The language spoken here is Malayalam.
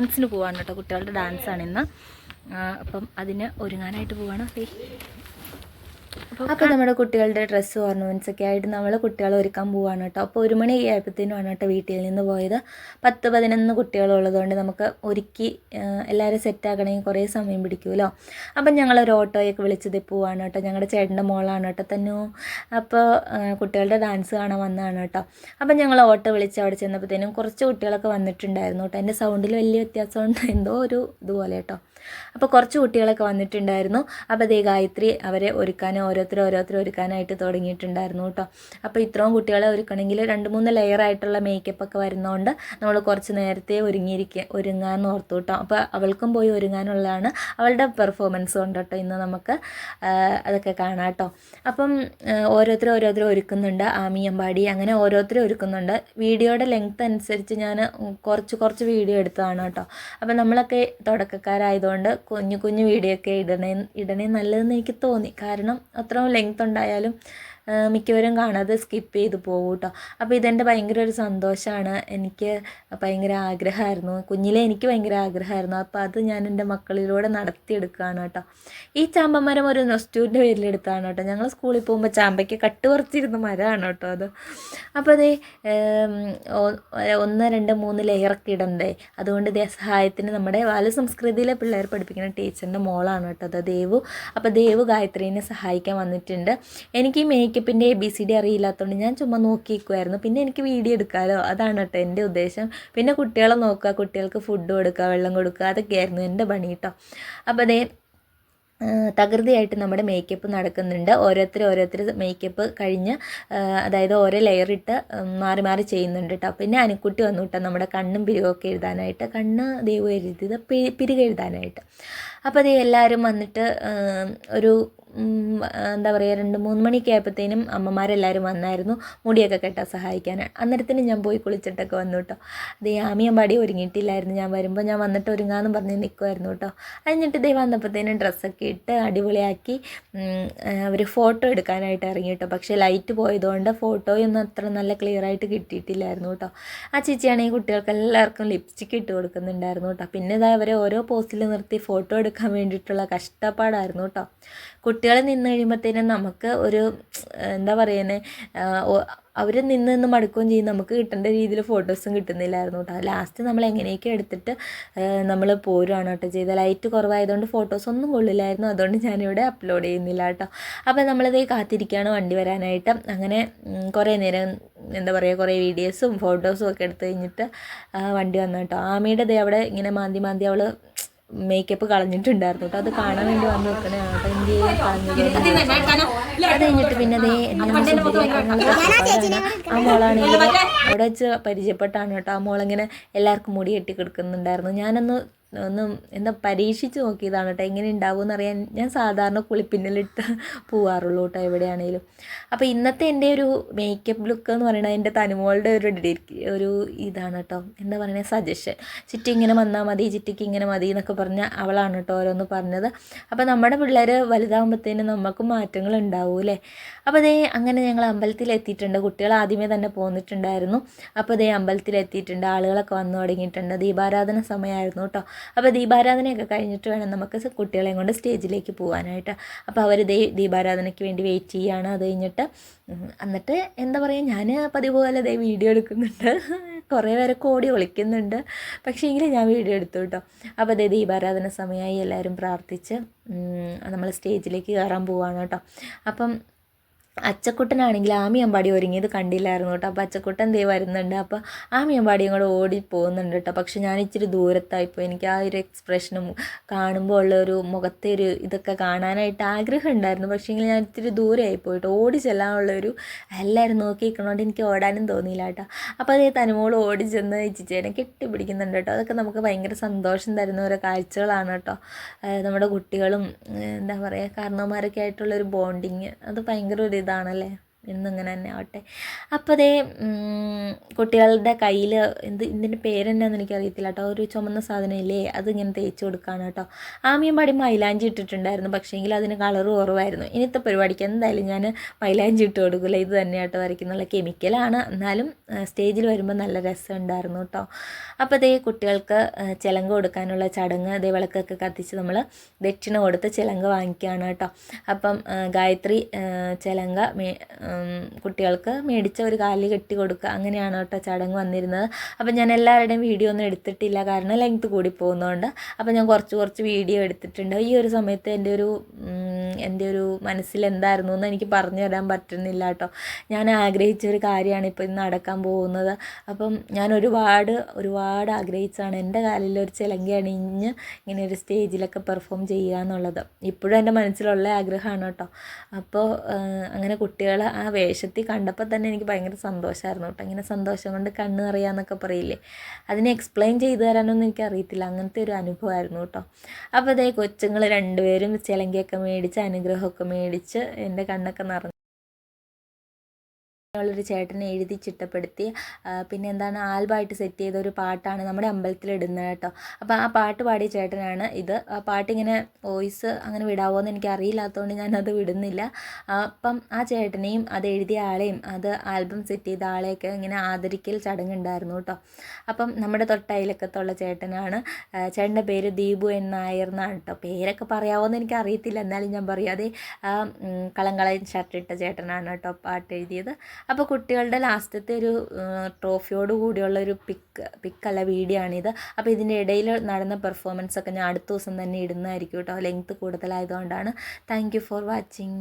ഡാൻസിന് പോവാണ് കേട്ടോ കുട്ടികളുടെ ഡാൻസാണ് ഇന്ന് അപ്പം അതിന് ഒരുങ്ങാനായിട്ട് പോവാണ്. അപ്പോൾ നമ്മുടെ കുട്ടികളുടെ ഡ്രസ്സ് ഓർണമെന്റ്സ് ഒക്കെ ആയിട്ട് നമ്മൾ കുട്ടികളെ ഒരുക്കാൻ പോവാണ് കേട്ടോ. അപ്പോൾ ഒരു മണി ആയപ്പോഴത്തേനുമാണ് കേട്ടോ വീട്ടിൽ നിന്ന് പോയത്. പത്ത് പതിനൊന്ന് കുട്ടികളുള്ളതുകൊണ്ട് നമുക്ക് ഒരുക്കി എല്ലാവരും സെറ്റ് സെറ്റാക്കണമെങ്കിൽ കുറേ സമയം പിടിക്കുമല്ലോ ഞങ്ങൾ ഒരു ഓട്ടോയൊക്കെ വിളിച്ചത് പോവാണ് കേട്ടോ. ഞങ്ങളുടെ ചേട്ടന്റെ മോളാണ് കേട്ടോ തന്നു. അപ്പോൾ കുട്ടികളുടെ ഡാൻസ് കാണാൻ വന്നതാണ് കേട്ടോ. അപ്പം ഞങ്ങൾ ഓട്ടോ വിളിച്ച് അവിടെ ചെന്നപ്പോഴത്തേനും കുറച്ച് കുട്ടികളൊക്കെ വന്നിട്ടുണ്ടായിരുന്നു കേട്ടോ. എന്റെ സൗണ്ടിൽ വലിയ വ്യത്യാസമുണ്ട് എന്തോ ഒരു ഇതുപോലെ കേട്ടോ. അപ്പോൾ കുറച്ച് കുട്ടികളൊക്കെ വന്നിട്ടുണ്ടായിരുന്നു. അപ്പോൾ ദേ ഗായത്രി അവരെ ഒരുക്കാനും ഓരോരുത്തർ ഓരോരുത്തർ ഒരുക്കാനായിട്ട് തുടങ്ങിയിട്ടുണ്ടായിരുന്നു കേട്ടോ. അപ്പോൾ ഇത്രയും കുട്ടികളെ ഒരുക്കണമെങ്കിൽ രണ്ട് മൂന്ന് ലെയർ ആയിട്ടുള്ള മേക്കപ്പ് ഒക്കെ വരുന്നതുകൊണ്ട് നമ്മൾ കുറച്ച് നേരത്തെ ഒരുങ്ങിയിരിക്കുക ഒരുങ്ങാൻ ഓർത്തു കേട്ടോ. അപ്പോൾ അവൾക്കും പോയി ഒരുങ്ങാനുള്ളതാണ് അവളുടെ പെർഫോമൻസ് കൊണ്ട് കേട്ടോ ഇന്ന് നമുക്ക് അതൊക്കെ കാണാം കേട്ടോ. അപ്പം ഓരോരുത്തർ ഓരോരുത്തർ ഒരുക്കുന്നുണ്ട്. ആമി അമ്പാടി അങ്ങനെ ഓരോരുത്തർ ഒരുക്കുന്നുണ്ട്. വീഡിയോയുടെ ലെങ്ത് അനുസരിച്ച് ഞാൻ കുറച്ച് കുറച്ച് വീഡിയോ എടുത്തതാണ് കേട്ടോ. അപ്പം നമ്മളൊക്കെ തുടക്കക്കാരായതുകൊണ്ട് കുഞ്ഞു കുഞ്ഞു വീഡിയോ ഒക്കെ ഇടണേ ഇടണേ നല്ലതെന്ന് എനിക്ക് തോന്നി. കാരണം അത്രയും ലെങ്ത് ഉണ്ടായാലും മിക്കവരും കാണാതെ സ്കിപ്പ് ചെയ്ത് പോകും കേട്ടോ അപ്പോൾ ഇതെന്റെ ഭയങ്കര ഒരു സന്തോഷമാണ് എനിക്ക് ഭയങ്കര ആഗ്രഹമായിരുന്നു കുഞ്ഞിലെ എനിക്ക് ഭയങ്കര ആഗ്രഹമായിരുന്നു അപ്പോൾ അത് ഞാൻ എന്റെ മക്കളിലൂടെ നടത്തിയെടുക്കുകയാണ് കേട്ടോ ഈ ചാമ്പമരം ഒരു നൊസ്റ്റൂരിന്റെ പേരിലെടുത്താണ് കേട്ടോ ഞങ്ങൾ സ്കൂളിൽ പോകുമ്പോൾ ചാമ്പയ്ക്ക് കട്ട് പറിച്ചിരുന്ന മരമാണ് കേട്ടോ അത്. അപ്പോൾ അതേ ഒന്ന് രണ്ട് മൂന്ന് ലെയറൊക്കെ ഇടണ്ടേ? അതുകൊണ്ട് ഇതേ സഹായത്തിന് നമ്മുടെ ബാലസംസ്കൃതിയിലെ പിള്ളേർ പഠിപ്പിക്കുന്ന ടീച്ചറിന്റെ മോളാണ് കേട്ടോ അത്. ദേവു. അപ്പോൾ ദേവു ഗായത്രീനെ സഹായിക്കാൻ വന്നിട്ടുണ്ട്. എനിക്ക് ഈ മേക്കപ്പിന്റെ എ ബി സി ഡി അറിയില്ലാത്തതുകൊണ്ട് ഞാൻ ചുമ്മാ നോക്കിയിരിക്കുമായിരുന്നു പിന്നെ എനിക്ക് വീഡിയോ എടുക്കാമല്ലോ അതാണ് കേട്ടോ എന്റെ ഉദ്ദേശം. പിന്നെ കുട്ടികളെ നോക്കുക കുട്ടികൾക്ക് ഫുഡ് കൊടുക്കുക വെള്ളം കൊടുക്കുക അതൊക്കെയായിരുന്നു എന്റെ പണി കേട്ടോ അപ്പോൾ അതേ തകൃതിയായിട്ട് നമ്മുടെ മേക്കപ്പ് നടക്കുന്നുണ്ട്. ഓരോരുത്തർ ഓരോരുത്തർ മേക്കപ്പ് കഴിഞ്ഞ് അതായത് ഓരോ ലെയർ ഇട്ട് മാറി മാറി ചെയ്യുന്നുണ്ട് കേട്ടോ പിന്നെ അനുക്കുട്ടി വന്നു കേട്ടോ നമ്മുടെ കണ്ണും പിരികൊക്കെ എഴുതാനായിട്ട്. കണ്ണ് ദൈവം എഴുതിയത് പിരികെഴുതാനായിട്ട്. അപ്പോൾ അത് എല്ലാവരും വന്നിട്ട് ഒരു എന്താ പറയുക രണ്ട് മൂന്ന് മണിയൊക്കെ ആയപ്പോഴത്തേനും അമ്മമാരെല്ലാവരും വന്നായിരുന്നു മുടിയൊക്കെ കെട്ടാൻ സഹായിക്കാൻ. അന്നേരത്തിന് ഞാൻ പോയി കുളിച്ചിട്ടൊക്കെ വന്നു കേട്ടോ. അത് ആമിയമ്പാടി ഒരുങ്ങിയിട്ടില്ലായിരുന്നു. ഞാൻ വരുമ്പോൾ ഞാൻ വന്നിട്ട് ഒരുങ്ങാമെന്ന് പറഞ്ഞ് നിൽക്കുമായിരുന്നു കേട്ടോ. കഴിഞ്ഞിട്ട് ദേ വന്നപ്പോഴത്തേനും ഡ്രസ്സൊക്കെ ഇട്ട് അടിപൊളിയാക്കി അവർ ഫോട്ടോ എടുക്കാനായിട്ട് ഇറങ്ങി കേട്ടോ. പക്ഷേ ലൈറ്റ് പോയതുകൊണ്ട് ഫോട്ടോയൊന്നും അത്ര നല്ല ക്ലിയർ ആയിട്ട് കിട്ടിയിട്ടില്ലായിരുന്നു കേട്ടോ. ആ ചേച്ചിയാണെങ്കിൽ കുട്ടികൾക്ക് എല്ലാവർക്കും ലിപ്സ്റ്റിക് ഇട്ട് കൊടുക്കുന്നുണ്ടായിരുന്നു കേട്ടോ. പിന്നെ ഇതാ അവരെ ഓരോ പോസ്റ്റിൽ നിർത്തി ഫോട്ടോ എടുക്കാൻ വേണ്ടിയിട്ടുള്ള കഷ്ടപ്പാടായിരുന്നു കേട്ടോ കുട്ടികൾ നിന്ന് കഴിയുമ്പോഴത്തേനും നമുക്ക് ഒരു എന്താ പറയുന്നത് അവർ നിന്ന് നിന്ന് മടുക്കുകയും ചെയ്യും. നമുക്ക് കിട്ടേണ്ട രീതിയിൽ ഫോട്ടോസും കിട്ടുന്നില്ലായിരുന്നു കേട്ടോ ലാസ്റ്റ് നമ്മൾ എങ്ങനെയൊക്കെ എടുത്തിട്ട് നമ്മൾ പോരുകയാണ് കേട്ടോ ചെയ്ത ലൈറ്റ് കുറവായതുകൊണ്ട് ഫോട്ടോസ് ഒന്നും കൊള്ളില്ലായിരുന്നു. അതുകൊണ്ട് ഞാനിവിടെ അപ്ലോഡ് ചെയ്യുന്നില്ല കേട്ടോ അപ്പോൾ നമ്മളിത് കാത്തിരിക്കുകയാണ് വണ്ടി വരാനായിട്ട്. അങ്ങനെ കുറേ നേരം എന്താ പറയുക കുറേ വീഡിയോസും ഫോട്ടോസും ഒക്കെ എടുത്ത് കഴിഞ്ഞിട്ട് വണ്ടി വന്നു കേട്ടോ ആമയുടെ ദേ അവിടെ ഇങ്ങനെ മാന്തി മാന്തി അവൾ മേക്കപ്പ് കളഞ്ഞിട്ടുണ്ടായിരുന്നു കേട്ടോ അത് കാണാൻ വേണ്ടി വന്ന് നോക്കണേ കേട്ടോ എന്ത് അത് കഴിഞ്ഞിട്ട് പിന്നെ അതേ ആ മോളാണെങ്കിൽ അവിടെ വെച്ച് പരിചയപ്പെട്ടാണ് കേട്ടോ ആ മോളിങ്ങനെ എല്ലാവർക്കും മുടി കെട്ടി കൊടുക്കുന്നുണ്ടായിരുന്നു. ഞാനൊന്ന് ഒന്ന് എന്താ പരീക്ഷിച്ച് നോക്കിയതാണ് കേട്ടോ. എങ്ങനെ ഉണ്ടാവുമെന്ന് അറിയാൻ ഞാൻ സാധാരണ കുളിപ്പിന്നലിട്ട് പോവാറുള്ളൂ കേട്ടോ എവിടെയാണേലും. അപ്പോൾ ഇന്നത്തെ എന്റെ ഒരു മേക്കപ്പ് ലുക്ക് എന്ന് പറയുന്നത് എന്റെ തനുമോളുടെ ഒരു ഒരു ഇതാണ് കേട്ടോ. എന്താ പറയുക സജഷൻ ചിറ്റി ഇങ്ങനെ വന്നാൽ മതി ചിറ്റിക്ക് ഇങ്ങനെ മതി എന്നൊക്കെ പറഞ്ഞ അവളാണ് കേട്ടോ ഓരോന്ന് പറഞ്ഞത്. അപ്പോൾ നമ്മുടെ പിള്ളേർ വലുതാകുമ്പോഴത്തേനും നമുക്ക് മാറ്റങ്ങൾ ഉണ്ടാവും അല്ലേ? അപ്പോൾ അതേ അങ്ങനെ ഞങ്ങൾ അമ്പലത്തിൽ എത്തിയിട്ടുണ്ട്. കുട്ടികൾ ആദ്യമേ തന്നെ പോന്നിട്ടുണ്ടായിരുന്നു. അപ്പോൾ അതേ അമ്പലത്തിൽ എത്തിയിട്ടുണ്ട്. ആളുകളൊക്കെ വന്നു തുടങ്ങിയിട്ടുണ്ട്. ദീപാരാധന സമയമായിരുന്നു കേട്ടോ. അപ്പോൾ ദീപാരാധനയൊക്കെ കഴിഞ്ഞിട്ട് വേണം നമുക്ക് കുട്ടികളെയും കൊണ്ട് സ്റ്റേജിലേക്ക് പോകാനായിട്ട് അപ്പോൾ അവർ ദീപാരാധനയ്ക്ക് വേണ്ടി വെയിറ്റ് ചെയ്യുകയാണ് അത് കഴിഞ്ഞിട്ട്. എന്നിട്ട് എന്താ പറയുക ഞാൻ പതിവ് പോലെ ദേ വീഡിയോ എടുക്കുന്നുണ്ട്. കുറേ പേരൊക്കെ ഓടി ഒളിക്കുന്നുണ്ട് പക്ഷേ എങ്കിലും ഞാൻ വീഡിയോ എടുത്തു കേട്ടോ അപ്പോൾ അതേ ദീപാരാധന സമയമായി എല്ലാവരും പ്രാർത്ഥിച്ച് നമ്മൾ സ്റ്റേജിലേക്ക് കയറാൻ പോവാണ് കേട്ടോ അപ്പം അച്ചക്കുട്ടനാണെങ്കിൽ ആമിയമ്പാടി ഒരുങ്ങിയത് കണ്ടില്ലായിരുന്നു കേട്ടോ. അപ്പോൾ അച്ചക്കുട്ടൻ ദേ വരുന്നുണ്ട്. അപ്പോൾ ആമിയമ്പാടിയും കൂടെ ഓടി പോകുന്നുണ്ട് കേട്ടോ. പക്ഷെ ഞാൻ ഇച്ചിരി ദൂരത്തായിപ്പോൾ എനിക്ക് ആ ഒരു എക്സ്പ്രഷനും കാണുമ്പോൾ ഉള്ള ഒരു മുഖത്തെ ഒരു ഇതൊക്കെ കാണാനായിട്ട് ആഗ്രഹം ഉണ്ടായിരുന്നു. പക്ഷേ ഞാൻ ഇത്തിരി ദൂരെ ആയിപ്പോയി കേട്ടോ ഓടി ചെല്ലാനുള്ള ഒരു എല്ലാവരും നോക്കി നിൽക്കണോണ്ട് എനിക്ക് ഓടാനും തോന്നിയില്ല കേട്ടോ. അപ്പോൾ അതേ തനിമോൾ ഓടി ചെന്ന് ചേച്ചിനെ കെട്ടിപ്പിടിക്കുന്നുണ്ട് കേട്ടോ. അതൊക്കെ നമുക്ക് ഭയങ്കര സന്തോഷം തരുന്ന ഓരോ കാഴ്ചകളാണ് കേട്ടോ. നമ്മുടെ കുട്ടികളും എന്താ പറയുക കാരണവന്മാരൊക്കെ ആയിട്ടുള്ളൊരു ബോണ്ടിങ് അത് ഭയങ്കര ഒരു ഇതാണല്ലേ? എന്നിങ്ങനെ തന്നെ ആവട്ടെ അപ്പോൾ അതേ കുട്ടികളുടെ കയ്യിൽ എന്ത് ഇതിന്റെ പേരെന്നാന്ന് എനിക്കറിയത്തില്ല കേട്ടോ ഒരു ചുമന്ന സാധനം ഇല്ലേ അതിങ്ങനെ തേച്ച് കൊടുക്കുകയാണ് കേട്ടോ. ആമിയും പാടി മൈലാഞ്ചി ഇട്ടിട്ടുണ്ടായിരുന്നു. പക്ഷേങ്കിൽ അതിന് കളർ കുറവായിരുന്നു. ഇനിത്തെ പരിപാടിക്ക് എന്തായാലും ഞാൻ മൈലാഞ്ചി ഇട്ട് കൊടുക്കില്ല ഇത് തന്നെ കേട്ടോ വരയ്ക്കുന്നുള്ള കെമിക്കലാണ് എന്നാലും സ്റ്റേജിൽ വരുമ്പോൾ നല്ല രസം ഉണ്ടായിരുന്നു കേട്ടോ. അപ്പോൾ അതേ കുട്ടികൾക്ക് ചിലങ്ക കൊടുക്കാനുള്ള ചടങ്ങ് അതേ വിളക്കൊക്കെ കത്തിച്ച് നമ്മൾ ദക്ഷിണ കൊടുത്ത് ചിലങ്ക വാങ്ങിക്കുകയാണ് കേട്ടോ. അപ്പം ഗായത്രി ചിലങ്ക കുട്ടികൾക്ക് മേടിച്ച ഒരു കാലിൽ കെട്ടി കൊടുക്കുക. അങ്ങനെയാണ് കേട്ടോ ചടങ്ങ് വന്നിരുന്നത്. അപ്പം ഞാൻ എല്ലാവരുടെയും വീഡിയോ ഒന്നും എടുത്തിട്ടില്ല. കാരണം ലെങ്ത് കൂടി പോകുന്നതുകൊണ്ട്. അപ്പം ഞാൻ കുറച്ച് കുറച്ച് വീഡിയോ എടുത്തിട്ടുണ്ട്. ഈ ഒരു സമയത്ത് എന്റെ ഒരു എന്റെ ഒരു മനസ്സിൽ എന്തായിരുന്നു എന്ന് എനിക്ക് പറഞ്ഞു തരാൻ പറ്റുന്നില്ല കേട്ടോ. ഞാൻ ആഗ്രഹിച്ച ഒരു കാര്യമാണ് ഇപ്പോൾ ഇന്ന് നടക്കാൻ പോകുന്നത്. അപ്പം ഞാൻ ഒരുപാട് ഒരുപാട് ആഗ്രഹിച്ചാണ് എന്റെ കാലിൽ ഒരു ചിലങ്കി അണിഞ്ഞ് ഇങ്ങനെ ഒരു സ്റ്റേജിലൊക്കെ പെർഫോം ചെയ്യുക എന്നുള്ളത്. ഇപ്പോഴും എന്റെ മനസ്സിലുള്ള ആഗ്രഹമാണ് കേട്ടോ. അപ്പോൾ അങ്ങനെ കുട്ടികൾ ആ വേഷത്തിൽ കണ്ടപ്പോൾ തന്നെ എനിക്ക് ഭയങ്കര സന്തോഷമായിരുന്നു കേട്ടോ. ഇങ്ങനെ സന്തോഷം കൊണ്ട് കണ്ണ് നിറയാന്നൊക്കെ പറയില്ലേ? അതിനെ എക്സ്പ്ലെയിൻ ചെയ്തു തരാനൊന്നും എനിക്ക് അറിയത്തില്ല അങ്ങനത്തെ ഒരു അനുഭവമായിരുന്നു കേട്ടോ. അപ്പോൾ അതേ കൊച്ചുങ്ങൾ രണ്ടുപേരും ചിലങ്കയൊക്കെ മേടിച്ച് അനുഗ്രഹമൊക്കെ മേടിച്ച് എന്റെ കണ്ണൊക്കെ നിറഞ്ഞു ഉള്ളൊരു ചേട്ടനെ എഴുതി ചിട്ടപ്പെടുത്തി പിന്നെ എന്താണ് ആൽബമായിട്ട് സെറ്റ് ചെയ്ത ഒരു പാട്ടാണ് നമ്മുടെ അമ്പലത്തിൽ ഇടുന്നത് കേട്ടോ. അപ്പോൾ ആ പാട്ട് പാടിയ ചേട്ടനാണ് ഇത്. ആ പാട്ടിങ്ങനെ വോയിസ് അങ്ങനെ വിടാവോ എന്ന് എനിക്ക് അറിയില്ലാത്തതുകൊണ്ട് ഞാനത് വിടുന്നില്ല. അപ്പം ആ ചേട്ടനെയും അത് എഴുതിയ ആളെയും അത് ആൽബം സെറ്റ് ചെയ്ത ആളെയൊക്കെ ഇങ്ങനെ ആദരിക്കൽ ചടങ്ങുണ്ടായിരുന്നു കേട്ടോ. അപ്പം നമ്മുടെ തൊട്ടയിലൊക്കത്തുള്ള ചേട്ടനാണ്. ചേട്ടന്റെ പേര് ദീപു എൻ നായർ എന്നാണ് കേട്ടോ. പേരൊക്കെ പറയാവോ എന്ന് എനിക്ക് അറിയത്തില്ല എന്നാലും ഞാൻ പറയാതെ അതേ ഷർട്ടിട്ട ചേട്ടനാണ് കേട്ടോ പാട്ട് എഴുതിയത് അപ്പോൾ കുട്ടികളുടെ ലാസ്റ്റത്തെ ഒരു ട്രോഫിയോട് കൂടിയുള്ള ഒരു പിക്ക് പിക്കല്ല വീഡിയോ ആണിത് അപ്പോൾ ഇതിന്റെ ഇടയിൽ നടന്ന പെർഫോമൻസ് ഒക്കെ ഞാൻ അടുത്ത ദിവസം തന്നെ ഇടുന്നതായിരിക്കും കേട്ടോ. ലെങ്ത്ത് കൂടുതലായതുകൊണ്ടാണ്. Thank for watching